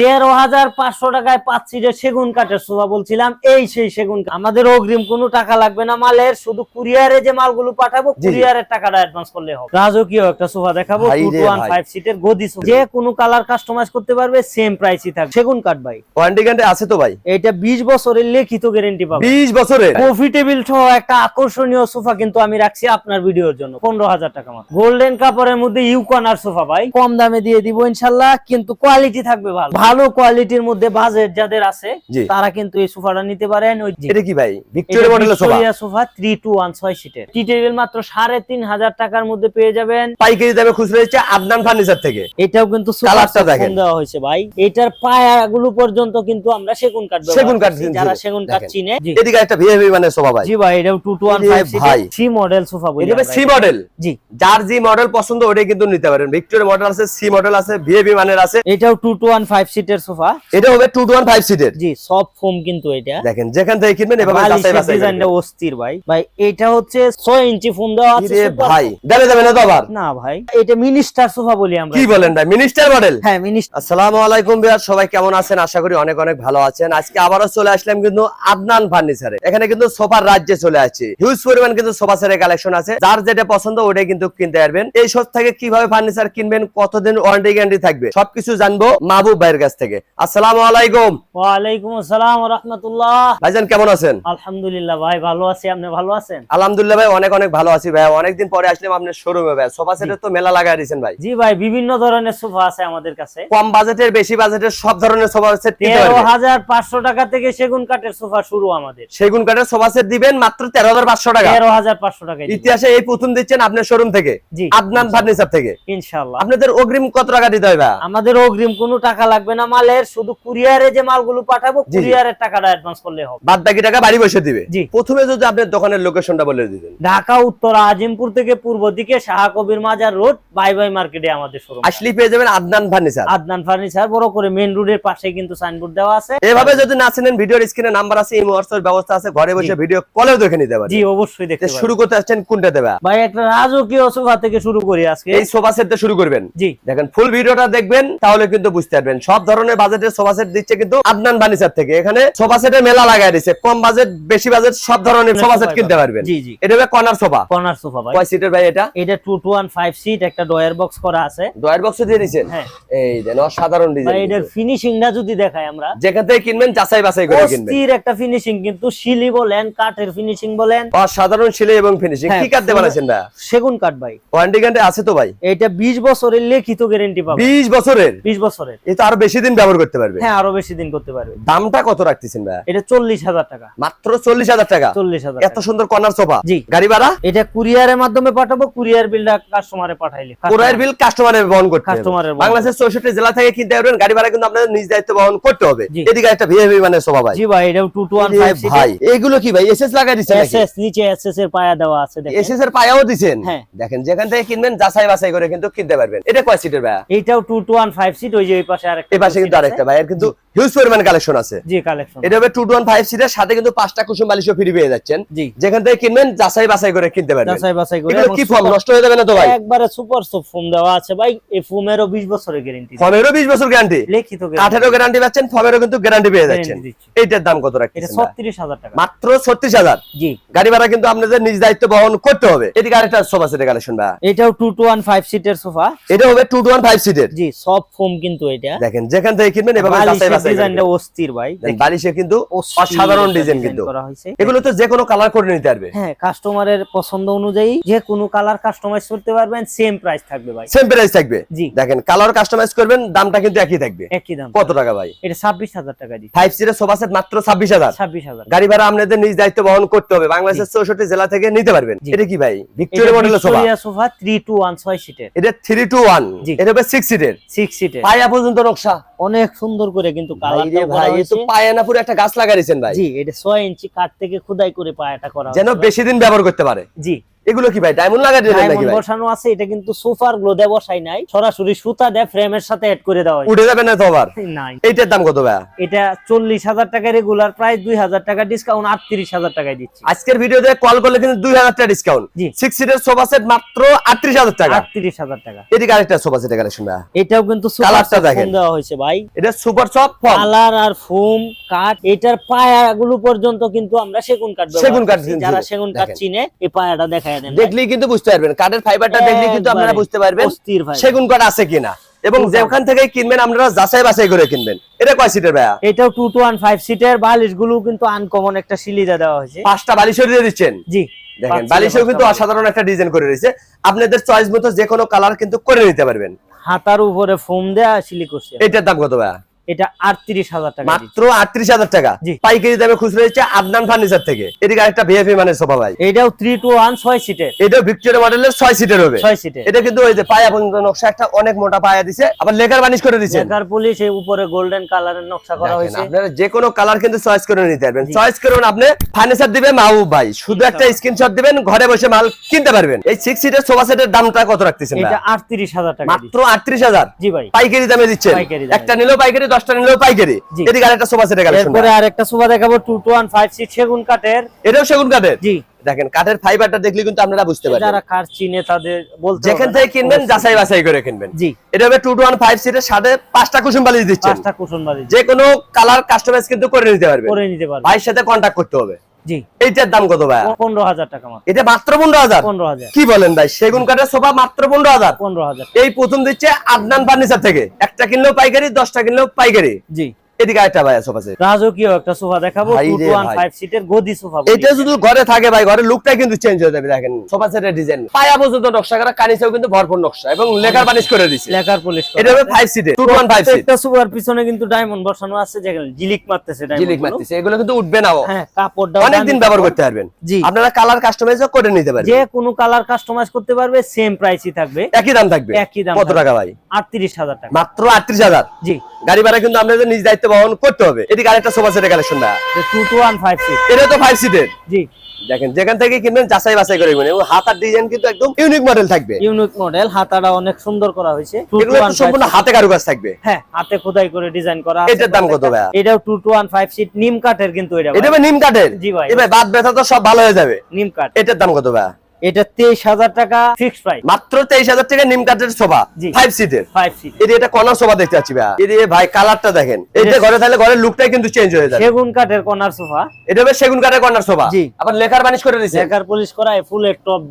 তেরো হাজার পাঁচশো টাকায় পাচ্ছি যে সেগুন কাঠের সোফা বলছিলাম। এই সেই সেগুন আমাদের অগ্রিম কোনো টাকা লাগবে না মালের শুধু কুরিয়ারে যে মালগুলো পাঠাবো কুরিয়ারের টাকাটা অ্যাডভান্স করলে হবে। রাজকীয় একটা সোফা দেখাবো টু টু ওয়ান ফাইভ সিটের গদি যে কোনো কালার কাস্টমাইজ করতে পারবে সেম প্রাইসই থাকবে। সেগুন কাঠ ভাই। ওয়ারেন্টি গ্যারান্টি আছে তো ভাই? এটা বিশ বছরের লিখিত গ্যারেন্টি পাবে। বিশ বছরের? কফি টেবিল সহ একটা আকর্ষণীয় সোফা কিন্তু আমি রাখছি আপনার ভিডিওর জন্য। পনেরো হাজার টাকা মাত্র। গোল্ডেন কাপড়ের মধ্যে ইউকনার সোফা ভাই। কম দামে দিয়ে দিব ইনশাল্লাহ কিন্তু কোয়ালিটি থাকবে ভালো। ভালো কোয়ালিটির মধ্যে বাজেট যাদের আছে তারা কিন্তু এই সোফাটা নিতে পারেন। ওই যে- এটা কি ভাই? ভিক্টোরিয়া মডেলের sofa sofa? Three two one ছয় সিটের টি টেবিল মাত্র সাড়ে তিন হাজার টাকার মধ্যে পেয়ে যাবেন। পাইকারি দামে খুচরা দিচ্ছে আদনান ফার্নিচার থেকে। এটাও কিন্তু কালারটা দেখেন। দেওয়া হয়েছে ভাই। এটার পায়াগুলো পর্যন্ত কিন্তু আমরা সেগুন কাঠ সেগুন কাঠ যারা সেগুন কাঠ চিনে। এদিকে একটা ভিআইপি মানে সোফা ভাই। জি ভাই এটাও টু টু ওয়ান এরে ফাইভ ভাই। সি মডেল সোফা বলি এটা সি মডেল জি। যার যে মডেল পছন্দ ওটাই কিন্তু নিতে পারেন। ভিক্টোরিয়া মডেল আছে সি মডেল আছে ভিআইপি মানের আছে। এটাও টু টু ওয়ান ফাইভ সিটের সোফা এটা হবে টু টু ওয়ান ফাইভ সিটের জি সব ফোম কিন্তু এটা। দেখেন যেখান থেকে কিনবেন এভাবে যাচাই বাছাই ডিজাইনটা অস্থির ভাই। ভাই এটা হচ্ছে ছয় ইঞ্চি ফোম দেওয়া আছে ভাই। দেবে যাবে না তো আবার? না ভাই এটা মিনিস্টার সোফা বলি আমরা কি বলেন ভাই মিনিস্টার মডেল হ্যাঁ মিনিস্টার। আসসালামু আলাইকুম বিয়ার সবাই কেমন আছেন? আশা করি অনেক অনেক ভালো আছেন। আজকে আবারও চলে আসলাম কিন্তু আদনান ফার্নিচারে এখানে কিন্তু সোফার রাজ্যে চলে আসছে। হিউজ পরিমাণ কিন্তু সোফা সেটের কালেকশন আছে। যার যেটা পছন্দ ওটাই কিন্তু কিনতে পারবেন। এই শপ থেকে কীভাবে ফার্নিচার কিনবেন কতদিন ওয়ারেন্টি গ্যারান্টি থাকবে সবকিছু জানব মাহবুব ভাইয়ের কাছ থেকে। আসসালামু আলাইকুম। আসসালাম রাহমাতুল্লাহ। ভাইজান কেমন আছেন? আলহামদুলিল্লাহ ভাই ভালো আছি। আপনি ভালো আছেন? আলহামদুলিল্লাহ ভাই অনেক অনেক ভালো আছি ভাই। অনেকদিন পরে আসলাম আপনার শোরুমে ভাই। সোফা সেটের তো মেলা দিয়েছেন ভাই। জি ভাই বিভিন্ন ধরনের সোফা আছে আমাদের কাছে। কম বাজেটের বেশি বাজেটের সব ধরনের সোফা সেট পারবেন। হাজার পাঁচশো টাকা থেকে সেগুন কাঠের সোফা শুরু আমাদের। সেগুন কাঠের সোফা সেট দিবেন মাত্র তেরো হাজার পাঁচশো টাকা। তেরো হাজার পাঁচশো টাকা ইতিহাসে এই প্রথম দিচ্ছেন আপনার শোরুম থেকে। আদনান ফার্নিচার থেকে। ইনশাল্লাহ আপনাদের অগ্রিম কত টাকা দিতে হবে আমাদের অগ্রিম কোনো টাকা লাগবে না মালের শুধু কুরিয়ারে যে মালগুলো পাঠাবো। কুরিয়ারের টাকাটা অ্যাডভান্স করলে হবে। বাদ বাকি টাকা বাড়ি বসে দিবে। জি। প্রথমে যদি আপনার দোকানের লোকেশনটা বলে দিতেন। ঢাকা উত্তর আজিমপুর থেকে পূর্ব দিকে শাহ কবির মাজার রোড বাই বাই মার্কেটে আমাদের শোরুম আসলেই পেয়ে যাবেন আদনান ফার্নিচার আদনান ফার্নিচার বড় করে রোডের পাশে কিন্তু সাইনবোর্ড দেওয়া আছে। এভাবে যদি না চিনেন ভিডিওর স্ক্রিনে নাম্বার আছে এই হোয়াটসঅ্যাপ ব্যবস্থা আছে ঘরে বসে ভিডিও কলেও দেখে নিতে পারেন। জি অবশ্যই দেখতে পারেন। শুরু করতে আসছেন কোনটা দেবে ভাই একটা রাজকীয় সোফা থেকে শুরু করি আজকে। এই সোফা সেট শুরু করবেন। জি। দেখেন ফুল ভিডিওটা দেখবেন তাহলে কিন্তু বুঝতে পারবেন। সব ধরনের বাজেটের সোফা সেট দিচ্ছে কিন্তু আদনান ফার্নিচার থেকে। এখানে সোফা সেটের মেলা লাগাই দিচ্ছে কম বাজেট বেশি বাজেট সব ধরনের সোফা সেট কিনতে পারবেন। জি জি। এটা হবে কর্নার সোফা। কর্নার সোফা ভাই। কয় সিটের ভাই এটা? এটা two two one five seat একটা ডয়ার বক্স করা আছে। ডয়ার বক্স দিয়ে দিয়েছেন হ্যাঁ। এই দেন অসাধারণ ভাই ডিজাইন এটার ফিনিশিংটা যদি দেখাই আমরা। যেখান থেকে কিনবেন যাচাই বাছাই করে কিনবেন। অস্থির একটা ফিনিশিং কিন্তু শিলি বলেন কাঠের ফিনিশিং বলেন। অসাধারণ সেলাই এবং ফিনিশিং হ্যাঁ, কি কাটতে পুরো- বানাইছেন না সেগুন কাঠ ভাই। ওয়ারেন্টি গ্যারান্টি আছে তো ভাই? এটা বিশ বছরের লিখিত গ্যারান্টি পাবে 20 বছরের? বিশ বছরের। এটা আরও বেশি দিন ব্যবহার করতে পারবে? হ্যাঁ আরও বেশি দিন করতে পারবে। দামটা কত রাখতেছেন ভাই এটা চল্লিশ হাজার টাকা। মাত্র চল্লিশ হাজার টাকা? চল্লিশ হাজার এত সুন্দর কর্নার সোফা। জি। গাড়ি ভাড়া? এটা কুরিয়ারের মাধ্যমে পাঠাবো কুরিয়ার বিলটা কাস্টমারে পাঠাইলে। কোরাইয়ের বিল কাস্টমারের বহন করতে হবে। কাস্টমারের বাংলাদেশের চৌষট্টি জেলা থেকে কিনতে পারবেন গাড়ি ভাড়া কিন্তু আপনাদের নিজ দায়িত্ব বহন করতে হবে। এদিকে একটা ভিআইপি মানে সোফা ভাই। জি ভাই এটাও টু টু ওয়ান ফাইভ ভাই এগুলো কি ভাই? এসএস লাগাই দিচ্ছেন এসএস নিচে এসএস এর পায়া দেওয়া আছে দেখেন। এসএস এর পায়াও দিছেন হ্যাঁ। দেখেন যেখান থেকে কিনবেন যাচাই বাছাই করে কিন্তু কিনতে পারবেন। এটা কয় সিটের ভাই এটাও two two one five seat ওই যে ওই পাশে আরেকটা এই পাশে কিন্তু আরেকটা ভাই এর কিন্তু হিউজ পরিমাণ কালেকশন আছে। জি কালেকশন এটা হবে টু টু ওয়ান ফাইভ সিটের সাথে কিন্তু পাঁচটা কুসুম বালিশও ফ্রি পেয়ে যাচ্ছেন। যেখান থেকে কিনবেন যাচাই বাছাই করে কিনতে পারবেন। যাচাই বাছাই করে কি ফর্ম নষ্ট হয়ে যাবে না তো ভাই? একবারে সুপার সব ফোম দেওয়া আছে ভাই এই ফোমেরও বিশ বছরের গ্যারেন্টি ফর্মেরও বিশ বছর গ্যারান্টি লিখিত guarantee। কাঠেরও গ্যারান্টি পাচ্ছেন ফর্মেরও কিন্তু গ্যারান্টি পেয়ে যাচ্ছেন। এইটার দাম কত এটা রাখতেছেন ভাই? ছত্রিশ হাজার টাকা। মাত্র ছত্রিশ হাজার? জি। গাড়ি ভাড়া কিন্তু আপনাদের নিজ দায়িত্ব বহন করতে হবে। এদিকে আরেকটা সোফা সেটের কালেকশন ভাই। এটাও টু টু ওয়ান ফাইভ সিটের সোফা এটা হবে টু টু ওয়ান ফাইভ সিটের জি সব ফোম কিন্তু এটা। দেখেন যেখান থেকে কিনবেন এভাবে যাচাই বাছাই ডিজাইনটা অস্থির ভাই বালিশে কিন্তু অসাধারণ ডিজাইন কিন্তু। এগুলো তো যে কোনো কালার করে নিতে পারবে। হ্যাঁ কাস্টমারের পছন্দ অনুযায়ী যে কোনো কালার কাস্টমাইজ করতে পারবেন সেম প্রাইস থাকবে ভাই। সেম প্রাইস থাকবে? জি। দেখেন কালার কাস্টমাইজ করবেন দামটা কিন্তু একই থাকবে। একই দাম। কত টাকা ভাই? এটা ছাব্বিশ হাজার টাকা দিচ্ছি। ফাইভ সিটের সোফা সেট মাত্র ছাব্বিশ হাজার। ছাব্বিশ হাজার। গাড়ি ভাড়া আপনাদের নিজ দায়িত্ব বহন করতে হবে। বাংলাদেশের চৌষট্টি জেলা থেকে নিতে পারবেন। এটা কি ভাই? ভিক্টোরিয়া মডেলের sofa sofa three two one ছয় সিটের এটা থ্রি টু ওয়ান জি। এটা হবে সিক্স সিটের সিক্স সিটের পায়া পর্যন্ত নকশা। অনেক সুন্দর করে কিন্তু ভাই রে কালারটা ভাই এ তো পায়া না পুরো একটা গাছ লাগাইছেন ভাই। জি এটা ছয় ইঞ্চি কাঠ থেকে খোদাই করে পায়াটা করা যেন বেশি দিন ব্যবহার করতে পারে। জি এগুলো কি ভাই? ডায়মন্ড লাগাই দিলেন নাকি ডায়মন্ড বসানো আছে এটা কিন্তু সুপার গ্লো দিয়ে বসাই নাই। সরাসরি সুতা দিয়ে ফ্রেমের সাথে অ্যাড করে দেওয়া উঠে যাবে না তো আবার? নাই। এইটার দাম কত ভাই এটা চল্লিশ হাজার টাকা রেগুলার প্রাইস দুই হাজার টাকা ডিসকাউন্ট আটত্রিশ হাজার টাকায় দিচ্ছি। আজকের ভিডিওতে কল করলে কিন্তু দুই হাজার টাকা ডিসকাউন্ট জি। সিক্স সিটের সোফা সেট মাত্র আটত্রিশ হাজার টাকা। আটত্রিশ হাজার টাকা। এদিকে আরেকটা সোফা সেটের কালেকশন ভাই এটাও কিন্তু কালারটা দেখেন। দেওয়া হয়েছে ভাই। এটা সুপার সফট ফর্ম কালার আর ফোম কাঠ এটার পায়াগুলো পর্যন্ত কিন্তু আমরা সেগুন কাঠ ব্যবহার সেগুন কাঠ যারা সেগুন কাঠ চিনে এই পায়াটা দেখায় দেখলেই কিন্তু বুঝতে পারবেন। কাঠের ফাইবারটা দেখলেই কিন্তু আপনারা বুঝতে পারবেন সেগুন কাঠ আছে কিনা। এবং যেখান থেকে কিনবেন আপনারা যাচাই বাছাই করে কিনবেন। এটা কয় সিটের ভাইয়া? এটাও টু টু ওয়ান ফাইভ সিটের বালিশগুলো কিন্তু আনকমন একটা সিলিজা দেওয়া হয়েছে। পাঁচটা বালিশ দিয়ে দিচ্ছেন? জি। দেখেন বালিশেও কিন্তু অসাধারণ একটা ডিজাইন করে রয়েছে। আপনাদের চয়েস মতো যে কোনো কালার কিন্তু করে নিতে পারবেন। হাতার উপরে ফোম দেয়া সিলি করছে এটার দাম কত ভাইয়া? এটা আটত্রিশ হাজার টাকা দিচ্ছি। মাত্র আটত্রিশ হাজার টাকা। পাইকারি দামে খুচরো হচ্ছে আদনান ফার্নিচার থেকে। এদিকে একটা ভিএফি মানের সোফা ভাই এটাও থ্রি টু ওয়ান ছয় সিটের এটাও ভিক্টোরিয়া মডেলের ছয় সিটের হবে। ছয় সিটের এটা কিন্তু ওই যে পায়া পর্যন্ত নকশা একটা অনেক মোটা পায়া দিছে। আবার লেকার বানিশ করে দিচ্ছে লেকার পুলিশ এই উপরে গোল্ডেন কালারের নকশা করা হয়েছে। আপনারা যে কোনো কালার কিন্তু চয়েস করে নিতে পারবেন। চয়েস করুন আপনি ফার্নিচার দিবেন মাহবুব ভাই। শুধু একটা স্ক্রিনশট দিবেন ঘরে বসে মাল কিনতে পারবেন। এই সিক্স সিটের সোফা সেটের দামটা কত রাখতেছেন এটা আটত্রিশ হাজার টাকা মাত্র আটত্রিশ হাজার। জি ভাই। পাইকারি দামে দিচ্ছেন। একটা নিলেও পাইকারি দশটা নিলেও পাইকারি। এদিকে আরেকটা সোফা সেটের কালেকশন এরপরে আরেকটা সোফা দেখাবো two two one five seat সেগুন কাঠের। এটাও সেগুন কাঠের? জি। দেখেন কাঠের ফাইবারটা দেখলে কিন্তু আপনারা বুঝতে পারবেন। যারা কাঠ চিনে তাদের বলতে যেখান থেকে কিনবেন যাচাই বাছাই করে কিনবেন। জি। এটা হবে সিটের সাথে পাঁচটা বালিশ কুশন যে কোনো কালার কাস্টমাইজ কিন্তু করে নিতে পারবে করে নিতে পারবে ভাইয়ের সাথে কন্ট্যাক্ট করতে হবে। জি। এইটার দাম কত ভাই পনেরো হাজার টাকা এটা মাত্র পনেরো হাজার? পনেরো হাজার। কি বলেন ভাই? সেগুন কাঠের সোফা মাত্র পনেরো হাজার? পনেরো হাজার। এই প্রথম দিচ্ছে আদনান ফার্নিচার থেকে। একটা কিনলেও পাইকারি দশটা কিনলেও পাইকারি। জি। এদিকে একটা ভাই সোফা সেট রাজকীয় একটা সোফা দেখাবো ভাই টু রে টু ওয়ান ভাই। ফাইভ সিটের গদি সোফা এটা ঘরে থাকে ভাই ঘরের লুকটা কিন্তু চেঞ্জ হয়ে যাবে দেখেন। সোফা সেটের ডিজাইন পায়া পর্যন্ত নকশা করা কিন্তু ভরপুর নকশা এবং লেখার বানিশ করে দিচ্ছে লেখার পুলিশ এটা হবে ফাইভ সিটের টু ওয়ান ফাইভ সিট একটা সোফার পিছনে কিন্তু ডায়মন্ড বসানো আছে যেখানে জিলিক মারতেছে জিলিক মারতেছে এগুলো কিন্তু উঠবে না হ্যাঁ কাপড়টা অনেকদিন ব্যবহার করতে পারবেন। জি। আপনারা কালার কাস্টমাইজও করে নিতে পারবেন। যে কোনো কালার কাস্টমাইজ করতে পারবে সেম প্রাইসই থাকবে। একই দাম থাকবে। একই দাম কত টাকা ভাই? আটত্রিশ হাজার টাকা। মাত্র আটত্রিশ হাজার। জি। গাড়ি ভাড়া কিন্তু আপনাদের নিজ দায়িত্ব বহন করতে হবে। এদিকে আরেকটা সোফা সেটের কালেকশন না two two one five six এটা তো ফাইভ সিটের জি। দেখেন যেখান থেকে কিনবেন যাচাই বাছাই করে এবং হাতার ডিজাইন কিন্তু একদম ইউনিক মডেল থাকবে। ইউনিক মডেল হাতাটা অনেক সুন্দর করা হয়েছে। এগুলো সম্পূর্ণ হাতে কারুকাজ থাকবে। হ্যাঁ হাতে খোদাই করে ডিজাইন করা আছে। এটার দাম কত ভাইয়া? এটাও two two one five seat নিম কাঠের কিন্তু এটা এটা নিম কাঠের? জি ভাই। এবার বাদ ব্যথা তো সব ভালো হয়ে যাবে। নিম কাঠ। এটার দাম কত ভাই এটা তেইশ হাজার টাকা ফিক্সড প্রাইস মাত্র তেইশ হাজার টাকা নিম কাঠের সোফা। ফাইভ সিটের ফাইভ সিট এটি এটা কর্নার সোফা দেখতে পাচ্ছি ভাই এটি ভাই কালারটা দেখেন। এটা ঘরে থাকলে ঘরের লুকটাই কিন্তু চেঞ্জ হয়ে যাবে। সেগুন কাঠের কর্নার সোফা। এটা হবে সেগুন কাঠের কর্নার সোফা। জি। আবার লেখার বানিশ করে দিচ্ছে লেকার পলিশ করা ফুলের টপ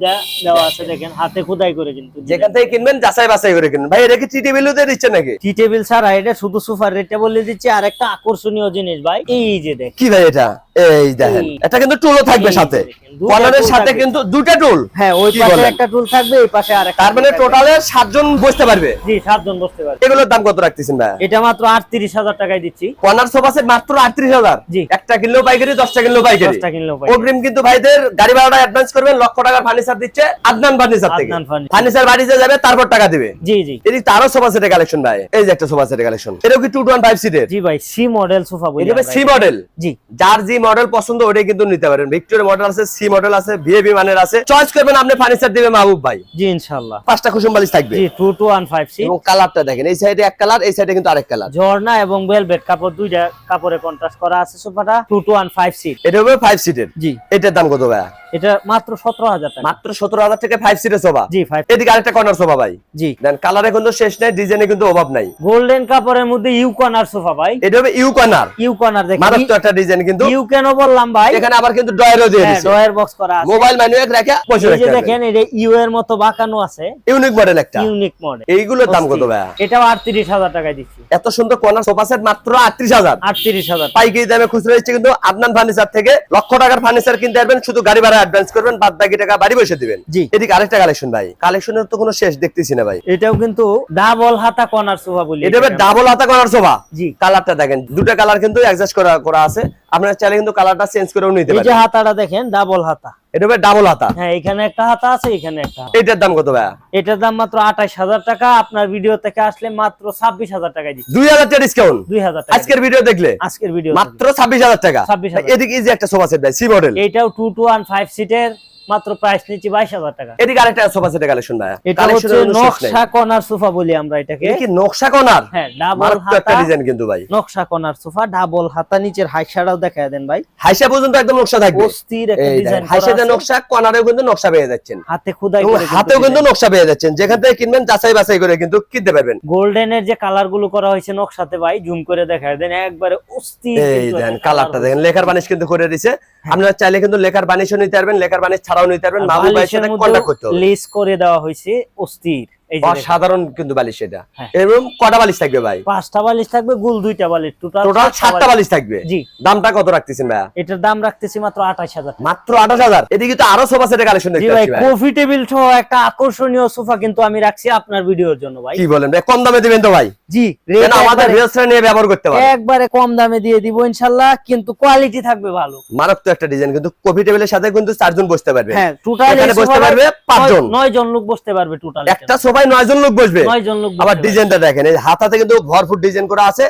দেওয়া আছে দেখেন। হাতে খোদাই করে কিন্তু। যেখান থেকে কিনবেন যাচাই বাছাই করে কিনবেন। ভাই এটা কি টি টেবিলতে দিচ্ছে নাকি? টি টেবিল ছাড়া এটা শুধু সোফার রেটে বলে দিচ্ছি। আর একটা আকর্ষণীয় জিনিস ভাই এই যে দেখ কি ভাই এটা? এই দেখেন এটা কিন্তু টুলও থাকবে সাথে। tool সাথে কিন্তু দুটা টুল হ্যাঁ ওই পাশে একটা টুল থাকবে এই পাশে আর তার মানে টোটালে সাতজন বসতে পারবে? জি সাতজন বসতে পারবে। এগুলোর দাম কত রাখতেছেন ভাই এটা মাত্র আটত্রিশ হাজার টাকায় দিচ্ছি। কর্নার সোফা সেট মাত্র আটত্রিশ হাজার। জি। একটা কিনলেও পাইকারি দশটা কিনলেও পাইকারি। দশটা কিনলেও পাই অগ্রিম কিন্তু ভাইদের গাড়ি ভাড়াটা অ্যাডভান্স করবেন লক্ষ টাকার ফার্নিচার দিচ্ছে আদনান ফার্নিচার থেকে। ফার্নিচার বাড়িতে যাবে তারপর টাকা দিবে। জি জি। এদিক তারও সোফা সেটের কালেকশন ভাই। এই যে একটা সোফা সেটের কালেকশন এটাও কি টু টু ওয়ান ফাইভ সিটের জি ভাই সি মডেল সোফা বলি এটা সি মডেল জি। যার যে মডেল পছন্দ ওটাই কিন্তু নিতে পারেন। ভিক্টোরিয়া মডেল আছে সি মডেল আছে ভিএবি মানের আছে। চয়েস করবেন আপনি ফার্নিচার দিবে মাহবুব ভাই। জি ইনশাআল্লাহ। পাঁচটা কুসুম বালিশ থাকবে। জি two two one five six এবং কালারটা দেখেন এই সাইডে এক কালার এই সাইডে কিন্তু আরেক কালার। ঝর্ণা এবং ভেলভেট কাপড় দুইটা কাপড়ে কন্ট্রাস্ট করা আছে সোফাটা two two one five seat এটা হবে ফাইভ সিটের জি। এটার দাম কত ভাই এটা মাত্র সতেরো হাজার টাকা। মাত্র সতেরো হাজার টাকা ফাইভ সিটের সোফা। জি ফাইভ এদিকে আরেকটা কর্নার সোফা ভাই। জি। দেন কালারে কিন্তু শেষ নাই ডিজাইনে কিন্তু অভাব নাই। গোল্ডেন কাপড়ের মধ্যে ইউ কর্নার সোফা ভাই। এটা হবে ইউ কর্নার ইউ কর্নার দেখেন মারাত্মক একটা ডিজাইন কিন্তু ইউ কেন বললাম ভাই? এখানে আবার কিন্তু ডয়ারও দিয়ে হ্যাঁ দিচ্ছে ডয়ার বক্স করা আছে। মোবাইল ম্যানুয়াল রেখে বসে রাখতে দেখেন এটা ইউ এর মতো বাঁকানো আছে। ইউনিক মডেল একটা। ইউনিক মডেল এইগুলোর দাম কত ভাই এটাও আটত্রিশ হাজার টাকায় দিচ্ছি। এত সুন্দর কর্নার সোফা সেট মাত্র আটত্রিশ হাজার। আটত্রিশ হাজার পাইকারি দামে খুচরা হচ্ছে কিন্তু আদনান ফার্নিচার থেকে লক্ষ টাকার ফার্নিচার কিনতে পারবেন শুধু গাড়ি ভাড়া অ্যাডভান্স করবেন বাদ বাকি টাকা বাড়ি বসে দিবেন। জি। এদিকে আরেকটা কালেকশন ভাই। কালেকশনের তো কোনো শেষ দেখতেছি না ভাই। এটাও কিন্তু ডাবল হাতা কর্নার সোফা বলি এটা। ডাবল হাতা করার সোফা জি। কালারটা দেখেন দুটো কালার কিন্তু অ্যাডজাস্ট করা করা আছে। আপনারা চাইলে কিন্তু কালারটা চেঞ্জ করেও নিতে পারেন এই যে হাতাটা দেখেন ডাবল হাতা। এটা ভাই ডাবল হাতা। হ্যাঁ এখানে একটা হাতা আছে এখানে একটা এটার দাম কত ভাই এটার দাম মাত্র আঠাশ হাজার টাকা আপনার ভিডিও থেকে আসলে মাত্র ছাব্বিশ হাজার টাকায় দিচ্ছি। দুই হাজার টাকা ডিসকাউন্ট দুই হাজার টাকা। আজকের ভিডিও দেখলে? আজকের ভিডিও মাত্র ছাব্বিশ হাজার টাকা। 26,000 এদিকে এই যে একটা সোফা সেট ভাই সি মডেল এটাও টু টু ওয়ান ফাইভ সিটের মাত্র প্রাইস নিচ্ছি বাইশ হাজার টাকা। এদিকে আরেকটা সোফা সেটের কালেকশন ভাইয়া। এটা হচ্ছে এর। নকশা কর্নার সোফা বলি আমরা এটাকে। কি নকশা কর্নার? হ্যাঁ ডাবল হাতা। ডিজাইন কিন্তু ভাই। নকশা কর্নার সোফা ডাবল হাতা নিচের হাইসাটাও দেখা দেন ভাই। হাইসা পর্যন্ত একদম নকশা থাকবে। অস্থির একটা ডিজাইন হাইসাতে নকশা কর্নারেও কিন্তু নকশা পেয়ে যাচ্ছেন। হাতে খোদাই করে হাতেও কিন্তু নকশা পেয়ে যাচ্ছেন। যেখান থেকে কিনবেন যাচাই বাছাই করে কিন্তু কিনতে পারবেন। গোল্ডেনের যে কালারগুলো করা হয়েছে নকশাতে ভাই জুম করে দেখা দেন। একবারে অস্থির এই দেন কালারটা দেখেন। লেখার বানিশ কিন্তু করে দিছে। আপনারা চাইলে কিন্তু লেখার বানিশও নিতে পারবেন লেখার বানিশ ছাড়াও নিতে পারবেন মাহবুব ভাইয়ের সাথে কন্টাক্ট করতে হবে লিস্ট করে দেওয়া হয়েছে অস্থির। অসাধারণ কিন্তু বালিশ এটা। হ্যাঁ। এবং কটা বালিশ থাকবে ভাই? পাঁচটা বালিশ থাকবে গুল দুইটা বালিশ। টোটাল টোটাল সাতটা বালিশ। থাকবে? জি। দামটা কত রাখতেছেন ভাইয়া? এটার দাম রাখতেছি মাত্র আঠাশ হাজার। মাত্র আঠাশ হাজার? এদিকে তো আরও সোফা সেটের কালেকশন দেখতে ভাই পাচ্ছি কফি টেবিল সহ একটা আকর্ষণীয় সোফা কিন্তু আমি রাখছি আপনার ভিডিওর জন্য ভাই। কি বলেন ভাই কম দামে দিবেন তো ভাই? জি আমাদের নিয়ে ব্যবহার করতে পারে। একবারে কম দামে দিয়ে দিব ইনশাল্লাহ কিন্তু কোয়ালিটি থাকবে ভালো। মারাত্মক একটা ডিজাইন কিন্তু কফি টেবিলের সাথে কিন্তু চারজন বসতে পারবে। হ্যাঁ টোটাল বসতে পারবে পাঁচজন। নয় জন লোক বসতে পারবে টোটাল একটা সোফায় নয় জন লোক বসবে। নয় জন লোক আবার ডিজাইনটা দেখেন এই হাতাতে কিন্তু ভরপুর ডিজাইন করা আছে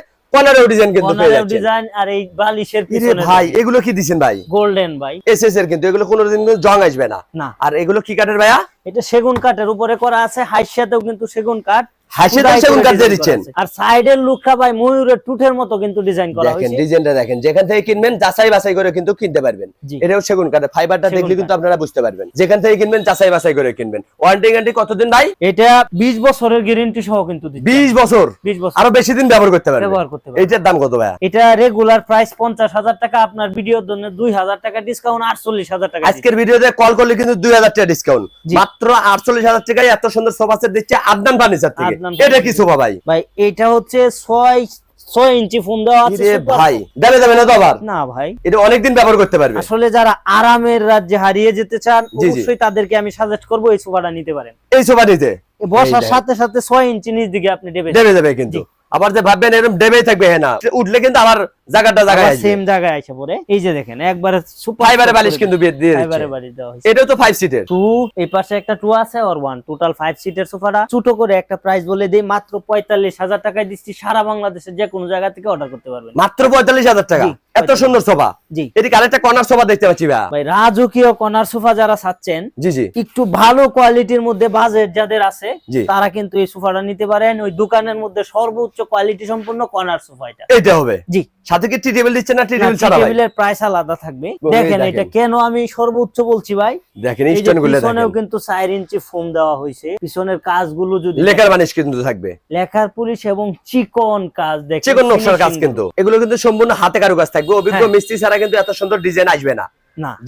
ডিজাইন কিন্তু পেয়ে যাচ্ছেন ডিজাইন আর এই বালিশের পিছনে ভাই এগুলো কি ভাই? গোল্ডেন ভাই। এসএস এর কিন্তু এগুলো কোনোদিন জং আসবে না। না। আর এগুলো কি কাঠের ভাইয়া? এটা সেগুন কাঠের উপরে করা আছে হাইসাতেও কিন্তু সেগুন কাঠ। হাসিতে সেগুন কাঠ দিয়ে দিচ্ছেন আর সাইডের লুকটা ভাই ময়ূরের টুটের মতো কিন্তু ডিজাইন করা দেখেন ডিজাইনটা দেখেন। যেখান থেকে কিনবেন যাচাই বাছাই করে কিন্তু কিনতে পারবেন। এটাও সেগুন কাঠের। ফাইবারটা দেখলে কিন্তু আপনারা বুঝতে পারবেন। যেখান থেকে কিনবেন যাচাই বাছাই করে কিনবেন। ওয়ারেন্টি গ্যারান্টি কতদিন ভাই? এটা 20 বছরের গ্যারান্টি সহ কিন্তু দিচ্ছে। বিশ বছর? 20 বছর। আরও বেশি দিন ব্যবহার করতে পারবেন। ব্যবহার করতে পারবে এইটার দাম কত এটা রেগুলার প্রাইস পঞ্চাশ হাজার টাকা আপনার ভিডিওর জন্য দুই হাজার টাকা ডিসকাউন্ট আটচল্লিশ হাজার টাকা আজকের ভিডিওতে কল করলে কিন্তু দুই হাজার টাকা ডিসকাউন্ট মাত্র আটচল্লিশ হাজার টাকায় এত সুন্দর সোফা সেট দিচ্ছে আদনান ফার্নিচার থেকে। এটা কি সোফা ভাই? ভাই এটা হচ্ছে ছয় ছয় ইঞ্চি ফোন দেওয়া আছে ভাই দেবে না তো আবার? না ভাই। এটা অনেকদিন ব্যবহার করতে পারবে। আসলে যারা আরামের রাজ্যে হারিয়ে যেতে চান। অবশ্যই তাদেরকে আমি সাজেস্ট করব এই সোফাটা নিতে পারেন। এই সোফা নিতে বসার সাথে সাথে ছয় ইঞ্চি নিচ দিকে আপনি দেবে যাবে কিন্তু। আবার যে ভাববেন এরকম দেবেই থাকবে হ্যাঁ না। উঠলে কিন্তু আবার জায়গাটা জায়গায় সেম জায়গায় এসে পড়ে এই যে দেখেন একবারে ফাইবারে বালিশ কিন্তু দিয়ে দিয়ে ফাইবারে বালিশ দেওয়া হয়েছে। এটাও তো ফাইভ সিটের টু এই পাশে একটা টু আছে আর ওয়ান টোটাল ফাইভ সিটের সোফাটা। ছোট করে একটা প্রাইস বলে দেই মাত্র পঁয়তাল্লিশ হাজার টাকায় দিচ্ছি। সারা বাংলাদেশের যে কোনো জায়গা থেকে অর্ডার করতে পারবেন। মাত্র পঁয়তাল্লিশ হাজার টাকা। জি, এত সুন্দর সোফা। জি। এদিকে আরেকটা কর্নার সোফা দেখতে পাচ্ছি ভাই রাজকীয় কর্নার সোফা যারা চাচ্ছেন জি জি। একটু ভালো কোয়ালিটির মধ্যে বাজেট যাদের আছে তারা কিন্তু এই সোফাটা নিতে পারেন। ওই দোকানের মধ্যে সর্বোচ্চ কোয়ালিটি সম্পূর্ণ কর্নার সোফা এটা। এইটা হবে। জি। সাথে কি টি টেবিল দিচ্ছে না টি টেবিল ছাড়া ভাই? টেবিলের প্রাইস আলাদা থাকবে। দেখেন দেখেন। এটা কেন আমি সর্বোচ্চ বলছি ভাই? দেখেন এই যে স্টোনগুলো পিছনেও কিন্তু চার ইঞ্চি ফোম দেওয়া হয়েছে। পিছনের কাজগুলো যদি লেখার বানিশ কিন্তু থাকবে। লেখার পুলিশ এবং চিকন কাজ দেখেন। চিকন নকশার কাজ কিন্তু। এগুলো কিন্তু সম্পূর্ণ হাতে কারু কাজ থাকবে। অভিজ্ঞ হ্যাঁ। মিস্ত্রি ছাড়া কিন্তু এত সুন্দর ডিজাইন আসবে না।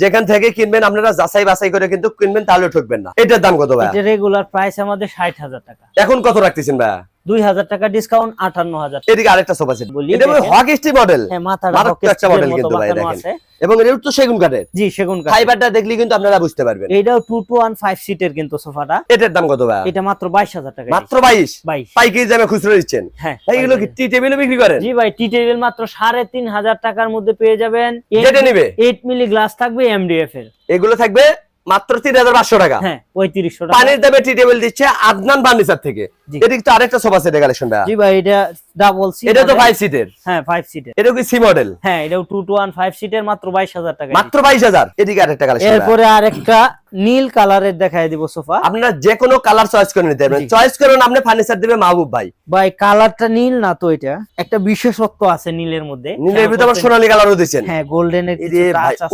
যেখান থেকে কিনবেন আপনারা যাচাই বাছাই করে কিন্তু কিনবেন তাহলে ঠকবেন না। এটার দাম কত ভাই রেগুলার প্রাইস আমাদের ষাট হাজার টাকা। এখন কত রাখতেছেন ভাই দুই হাজার টাকা ডিসকাউন্ট আটান্ন হাজার এদিকে আরেকটা সোফা সেট বলি, এটা হক স্টি মডেল হ্যাঁ একটা chip এর model মতো কিন্তু ভাই দেখেন। এবং এর উত্তর সেগুন কাঠের। জি সেগুন কাঠ ফাইবারটা দেখলে কিন্তু আপনারা বুঝতে পারবেন। টু ওয়ান সিটের কিন্তু সোফাটা। এটার দাম কত ভাই? এটা মাত্র বাইশ হাজার টাকা। মাত্র বাইশ? বাইশ। পাইকারি দামে খুচরো দিচ্ছেন? হ্যাঁ এইগুলো কি টি টেবিলে বিক্রি করেন? জি ভাই টি টেবিল মাত্র সাড়ে তিন হাজার টাকার মধ্যে পেয়ে যাবেন। যেটা নেবে? 8 মিলি গ্লাস থাকবে এমডিএফ এর। এগুলো থাকবে মাত্র তিন হাজার পাঁচশো টাকা। হ্যাঁ পঁয়ত্রিশশো পানির দামে টি টেবিল দিচ্ছে আদনান ফার্নিচার থেকে। এটা কিন্তু তো আরেকটা সোফা সেটের কালেকশন জি ভাই এটা ডাবল সিট এটা তো ফাইভ সিটের হ্যাঁ ফাইভ সিটের এটা কি সি মডেল হ্যাঁ এটাও টু টু ওয়ান ফাইভ সিটের মাত্র বাইশ হাজার টাকা মাত্র বাইশ হাজার। এদিকে আরেকটা কালেকশন এরপরে আরেকটা নীল কালারের দেখায় দিব সোফা। আপনারা যে কোনো কালার চয়েস করে নিতে পারবেন। চয়েস করুন আপনি ফার্নিচার দিবে মাহবুব ভাই। ভাই কালারটা নীল না তো এটা? একটা বিশেষত্ব আছে নীলের মধ্যে। নীলের ভিতরে আবার সোনালী কালারও দিচ্ছেন হ্যাঁ গোল্ডেনের এরে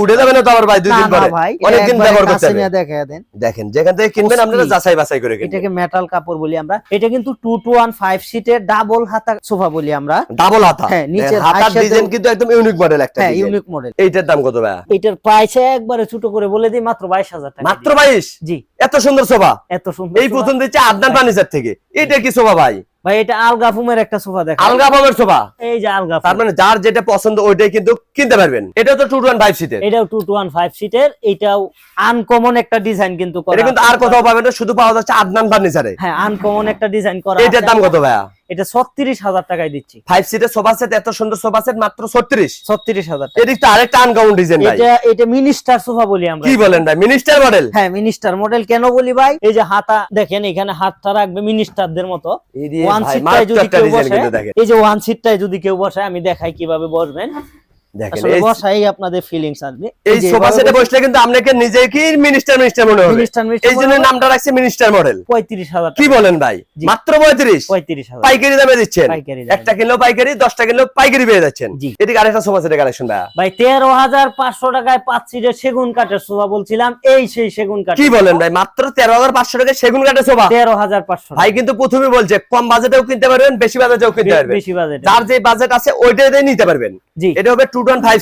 উঠে যাবে না তো আবার ভাই দুই দিন পরে? ভাই অনেকদিন ব্যবহার করতে হবে। দেখায় দেন। দেখেন যেখান থেকে কিনবেন আপনারা যাচাই বাছাই করে কিনবেন। এটাকে মেটাল কাপড় বলি আমরা। এটা কিন্তু টু টু ওয়ান ফাইভ সিটের ডাবল হাতা সোফা বলি আমরা। ডাবল হাতা। হ্যাঁ, নিচের হাতার ডিজাইন কিন্তু একদম ইউনিক মডেল একটা হ্যাঁ ইউনিক মডেল এইটার দাম কত ভাই এটার প্রাইস একবারে ছোট করে বলে দিই মাত্র বাইশ হাজার টাকা। মাত্র বাইশ? জি। এত সুন্দর সোফা এত সুন্দর এই প্রথম দিচ্ছে আদনান ফার্নিচার থেকে। এটা কি সোফা ভাই? ভাই এটা আলগা ফুমের একটা সোফা দেখা আলগা ভাবের সোফা? এই যে আলগা তার মানে যার যেটা পছন্দ ওইটাই কিন্তু কিনতে পারবেন। এটা তো টু ওয়ান ফাইভ সিটের এটাও টু টু ওয়ান ফাইভ সিটের এটাও আনকমন একটা ডিজাইন কিন্তু করা এটা কিন্তু আর কোথাও পাবেন না শুধু পাওয়া যাচ্ছে আদনান ফার্নিচারে হ্যাঁ আনকমন একটা ডিজাইন করা এটার দাম কত ভাইয়া? এটা ছত্রিশ হাজার টাকায় দিচ্ছি। ফাইভ সিটের সোফা সেট এত সুন্দর সোফা সেট মাত্র ছত্রিশ। ছত্রিশ হাজার টাকা। এদিক আরেকটা আনকাউন্ট ডিজাইন ভাই। এটা এটা মিনিস্টার সোফা বলি আমরা। কি বলেন ভাই মিনিস্টার মডেল হ্যাঁ মিনিস্টার মডেল কেন বলি ভাই? এই যে হাতা দেখেন এখানে হাতটা রাখবে মিনিস্টারদের মতো। ওয়ান সিটটায় যদি কেউ বসে এই যে ওয়ান সিটটায় যদি কেউ বসে আমি দেখাই কীভাবে বসবেন। দেখেন এই- বসাই আপনাদের ফিলিংস আসবে। এই সোফা সেটে বসলে কিন্তু আপনাকে নিজেকে মিনিস্টার মিনিস্টার মনে হবে? মিনিস্টার মিনিস্টার এই জন্য নামটা রাখছে মিনিস্টার মডেল পঁয়ত্রিশ হাজার কি বলেন ভাই? মাত্র পঁয়ত্রিশ? পঁয়ত্রিশ হাজার। পাইকারি দামে দিচ্ছেন? একটা কিলো পাইকারি দশটা কিলো পাইকারি পেয়ে যাচ্ছেন। জি। আরেকটা সোফা সেটের কালেকশন ভাইয়া ভাই তেরো হাজার পাঁচশো টাকায় পাঁচ সিটের সেগুন কাঠের সোফা বলছিলাম। এই সেই সেগুন কাঠ কি বলেন ভাই? মাত্র তেরো হাজার পাঁচশো টাকা সেগুন কাঠের সোফা? তেরো হাজার পাঁচশো ভাই কিন্তু প্রথমে বলছে কম বাজেটেও কিনতে পারবেন বেশি বাজেটেও কিনতে পারবেন। বেশি বাজেট। যার যে বাজেট আছে ওইটাই নিতে পারবেন। এটা হবে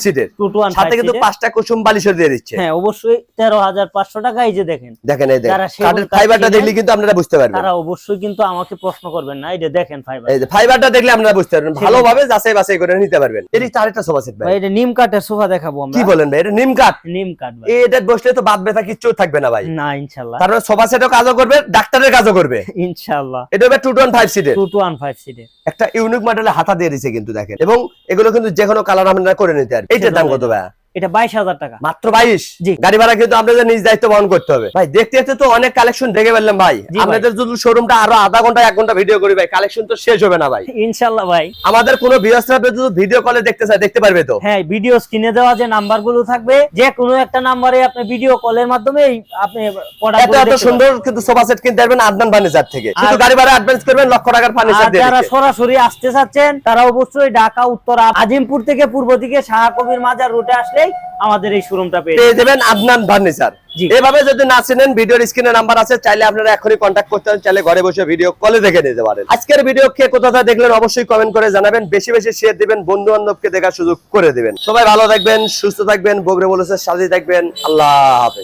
সিটের সাথে কিন্তু পাঁচটা কুসুম দিয়ে দিচ্ছে। হ্যাঁ অবশ্যই তেরো হাজার পাঁচশো টাকা এই যে দেখেন। দেখেন এই দেখেন কাঠের ফাইবারটা দেখলে কিন্তু আপনারা বুঝতে পারবেন। তারা অবশ্যই কিন্তু আমাকে প্রশ্ন করবেন না। এই যে দেখেন ফাইবার এই যে ফাইবারটা দেখলে আপনারা বুঝতে পারবেন। ভালোভাবে যাচাই বাছাই করে নিতে পারবেন। এটি আরেকটা সোফা সেট ভাই। ভাই এটা নিম কাঠের সোফা দেখাবো আমরা। কি বলেন ভাই এটা নিম কাঠ? নিম কাঠ ভাই। এটা বসলে তো বাদ ব্যথা কিচ্ছু থাকবে না ভাই। না ইনশাল্লাহ। তারপরে সোফা সেটও কাজও করবে ডাক্তারের কাজও করবে। এটা হবে সিটের সিটের একটা ইউনিক হাতা দিয়ে কিন্তু দেখেন। এবং এগুলো কিন্তু যে কোনো কালার আপনারা করে নিতে আর এইটার দাম কত ভাই এটা বাইশ হাজার টাকা। মাত্র বাইশ? জি। গাড়ি ভাড়া কিন্তু আপনাদের নিজ দায়িত্ব বহন করতে হবে। ভাই দেখতে দেখতে তো অনেক কালেকশন দেখে ফেললাম ভাই। আপনাদের যদি শোরুমটা আরও আধা ঘণ্টা এক ঘণ্টা ভিডিও করি ভাই কালেকশন তো শেষ হবে না ভাই। ইনশাল্লাহ ভাই। আমাদের কোনো বিয়সরা যদি ভিডিও কলে দেখতে চায় দেখতে পারবে তো? হ্যাঁ ভিডিও স্ক্রিনে দেওয়া যে থাকবে যে কোনো একটা নাম্বারে আপনি ভিডিও কলের মাধ্যমে আপনি product এত এত সুন্দর কিন্তু সোফা সেট কিনতে পারবেন আদনান ফার্নিচার থেকে। গাড়ি ভাড়া অ্যাডভান্স করবেন লক্ষ টাকার ফার্নিচার দিয়ে যারা সরাসরি আসতে চাচ্ছেন তারা অবশ্যই ঢাকা উত্তরা আজিমপুর থেকে পূর্ব দিকে শাহ কবির মাজার রুটে আমাদের এই শোরুমটা পেয়ে যাবেন। আদনান ফার্নিচার। এভাবে যদি না চিনেন ভিডিওর স্ক্রিনে নাম্বার আছে চাইলে আপনারা এখনই কন্ট্যাক্ট করতে পারেন চাইলে ঘরে বসে ভিডিও কলে দেখে নিতে পারেন। আজকের ভিডিও কে কোথা থেকে দেখলেন অবশ্যই কমেন্ট করে জানাবেন বেশি বেশি শেয়ার দিবেন বন্ধু বান্ধবকে দেখার সুযোগ করে দিবেন। সবাই ভালো থাকবেন সুস্থ থাকবেন বগরে বলেছে সাজিয়ে থাকবেন আল্লাহ হাফেজ।